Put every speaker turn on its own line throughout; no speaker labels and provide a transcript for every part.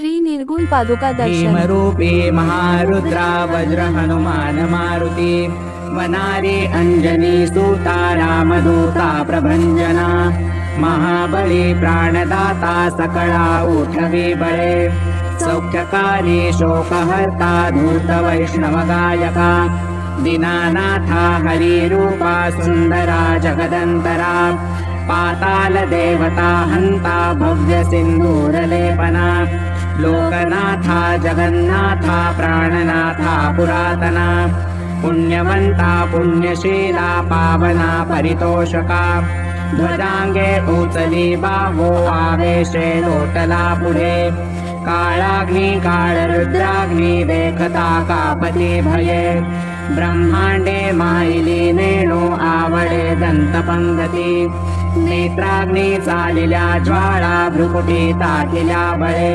श्री निर्गुण पादुका दर्शन.
भीमरूपी महारुद्रा वज्र हनुमान मारुती वनारे अंजनी सूता रामदूता प्रभंजना महाबली प्राणदाता सकळा उठवी बळे सौख्यकारी शोकहर्ता धूत वैष्णव गायका दीनानाथा हरिरूपा सुन्दरा जगदन्तरा पाताल देवता हन्ता भव्य सिन्दूरलेपना लोकनाथा जगन्नाथा प्राणनाथा पुरातना पुण्यवन्ता पुण्यशीला पावना परितोषका ध्वजाङ्गे उचली बाहो आवेशे लोटला पुढे काळाग्नि काळरुद्राग्नि देखता कापती भये ब्रह्माण्डे मायिली नेणो आवडे दन्तपङ्गती नेत्राग्नि चालिल्या ज्वाळा भ्रुकुटी ताटिल्या बळे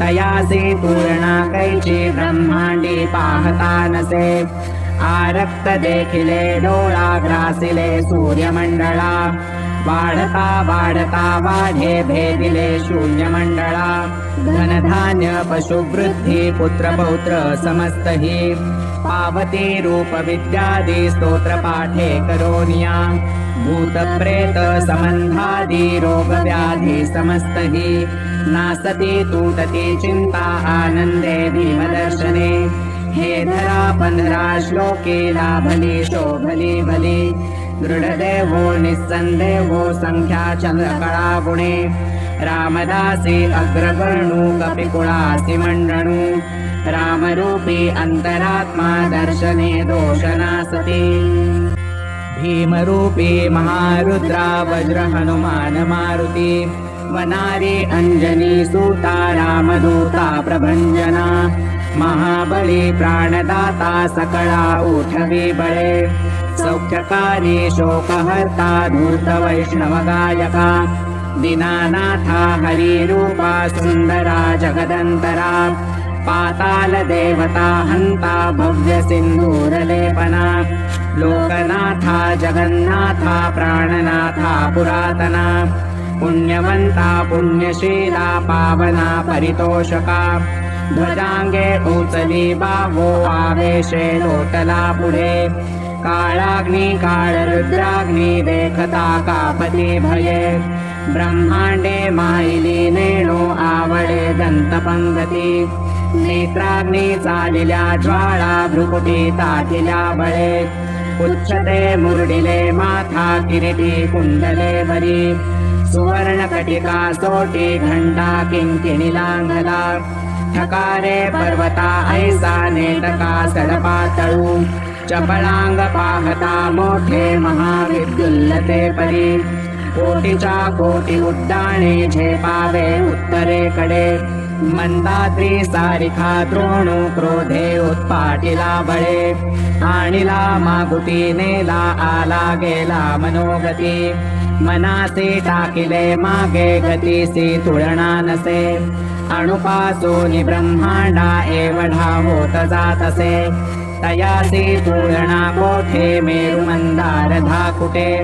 तयासी तुळणा कैची वाढता वाढे भेदिले शून्यमंडळा। धनधान्य पशुवृद्धी पुत्र पौत्र समस्त हि। पावती रूप विद्यादी स्तोत्र पाठे करोनिया। भूत प्रेत संबंधादी रोग व्याधी समस्त हि नासती तुटती चिंता आनंदे भीमदर्शने। हे धरा पंधरा श्लोके लाभली शोभली भली दृढदेवो निस्सन्देहो संख्या चंद्रकळा गुणे रामदासी अग्रगणू कपिकुळासि मण्डणू रामरूपी अन्तरात्मा दर्शने दोषनासति। भीमरूपी महारुद्रा वज्र हनुमान मारुती वनारी अंजनी सूता रामदूता प्रभंजना महाबली प्राणदाता सकळा उठवी बळे सौख्यकारी शोकहर्ता धूत वैष्णव गायका दीनानाथा हरिरूपा सुन्दरा जगदन्तरा पाताल देवता हन्ता भव्य सिन्दूरलेपना लोकनाथा जगन्नाथा प्राणनाथा पुरातना पुण्यवन्ता पुण्यशीला पावना परितोषका। ध्वजाङ्गे उचली बाहो आवेशे लोटला पुढे। काळाग्नि काळरुद्राग्नि देखता कापती भये। ब्रह्माण्डे मायिली नेणो आवडे दन्तपङ्गती नेत्राग्नि चालिल्या ज्वाळा भ्रुकुटी ताटिल्या बळे। पुच्छते मुरडिले माथा किरीटी कुण्डले वरी सुवर्णकटिका सोटी घण्टा किङ्किणिलाङ्गला ठकारे पर्वता ऐसा नेटका सडपातळू। चपलाङ्ग पाहता मोठे महाविद्युल्लते परी। कोटीच्या कोटी उड्डाणे झेपावे उत्तरेकडे मंदाद्री सारिखा द्रोणू क्रोधे उत्पाटिला बळे। आणिला मागुती नेला आला गेला मनोगती। मनासे टाकिले मागे गतीसी तुळणा नसे. अणुपासून ब्रह्मांडा एवढा होत जात असे तयासी तुळणा कोठे मेरुमंदार धाकुटे.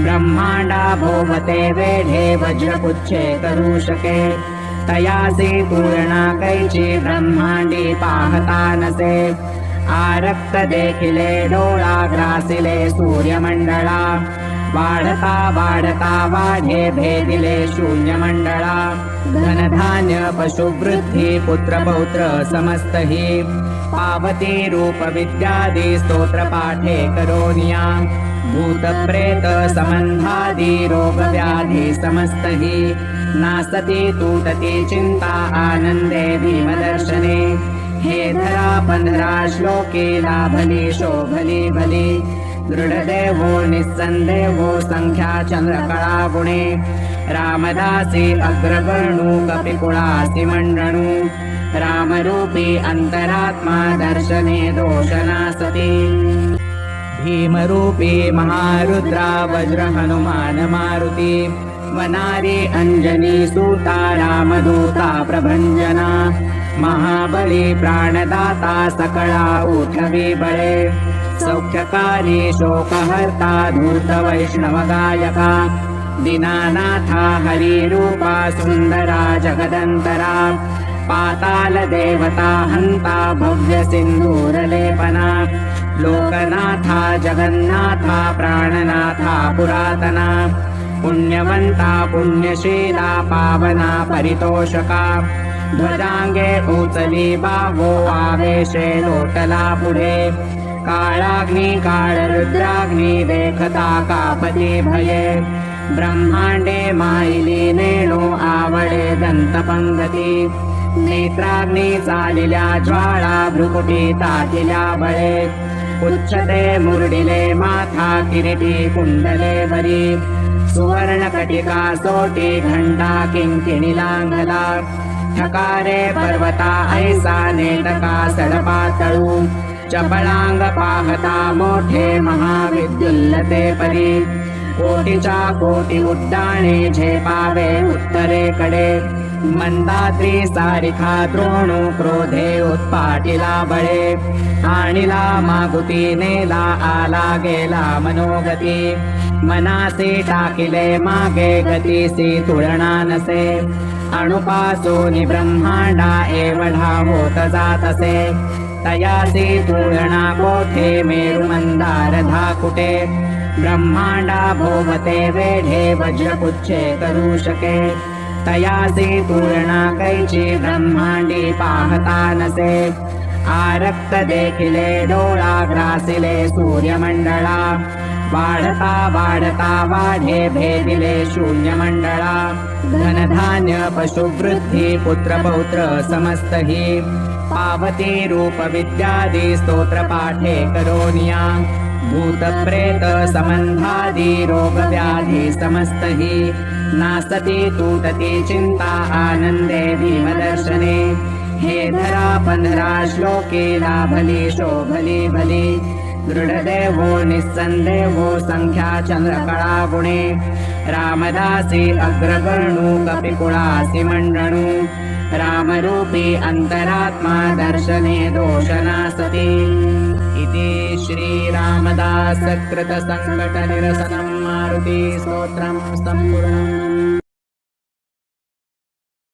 ब्रह्मांडा भोवते वेढे वज्रपुच्छे करू शके. तयासी तुळणा कैची ब्रह्मांडी पाहता नसे. आरक्त देखिले डोळा ग्रासिले सूर्यमंडळा. वाढता वाढता वाढे भेदिले शून्यमंडळा. धनधान्य पशुवृद्धी पुत्र पौत्र समस्त पावती रूप विद्यादी स्तोत्र पाठे करोनिया. भूतप्रेत सम्बन्धादि रोगव्याधि समस्त नासति तूटति चिन्ता आनन्दे भीमदर्शने. हे धरा पन्धरा श्लोके लाभली शोभली बली दृढदेवो निस्सन्देवो सङ्ख्या चन्द्रकला गुणे। रामदासी अग्रवर्णु कपिकुळासि मण्डणु रामरूपी अन्तरात्मा दर्शने दोषनासति। भीमरूपी महारुद्रा वज्र हनुमान मारुति। वनारी अञ्जनी सूता रामदूता प्रभञ्जना। महाबली प्राणदाता सकला ऊठवी बळे सौख्यकारी शोकहर्ता धूत वैष्णवगायका हरिरूपा सुन्दरा जगदन्तरा। पातालदेवता हन्ता भव्यसिन्धूरलेपना लोकनाथा जगन्नाथा प्राणनाथा पुरातना। पुण्यवन्ता पुण्यशीला पावना परितोषका। ध्वजाङ्गे उचली बावो आवेशे लोटला पुढे काळाग्नि काळरुद्राग्नि देखता कापती भये. ब्रह्माण्डे मायिली नेणो आवडे दन्तपङ्गती नेत्राग्नि चालिल्या ज्वाळा भ्रुकुटी तातिल्या बळे. उच्चते मुरडिले माथा किरीटी कुण्डले वरी सुवर्णकटिका सोटी घण्टा किङ्किणिलाङ्गला ठकारे पर्वता ऐसा नेटका सडपातळू चपळांग पाहता मोठे महाविद्युल्लते परी कोटीच्या कोटी उड्डाणे झेपावे उत्तरेकडे मंदात्री सारिखा द्रोणू क्रोधे उत्पाटिला बळे। आणिला मागुती नेला आला गेला मनोगती। मनासी टाकिले मागे गतीसी तुळणा नसे। अणुपासून ब्रह्मांडा एवढा होत जात असे। तयासी ब्रह्मांडा भोवते वेढे वज्रपुच्छे करू शके तयासी तुळणा कैची ब्रह्मांडी पाहता नसे आरक्त देखिले डोळा ग्रासिले सूर्यमंडळा वाढता वाढता वाढे भेदिले शून्यमंडळा धनधान्य पशुवृद्धी पुत्रपौत्र समस्त पावती रूप विद्यादि स्तोत्र पाठे करोनिया भूतप्रेत सम्बन्धादि रोगव्याधि समस्त हि नासति तूटति चिन्ता आनन्दे भीमदर्शने। हे धरा पन्धरा श्लोके लाभली शोभली बली। दृढदेवो निस्सन्देवो सङ्ख्या चन्द्रकला गुणे रामदासी अग्रवर्णु कपिकुळासि मण्डणु रामरूपी अन्तरात्मा दर्शने दोषनासति। इति श्रीरामदासकृतसङ्कटनिरसनं मारुति स्तोत्रं सम्पूर्णम्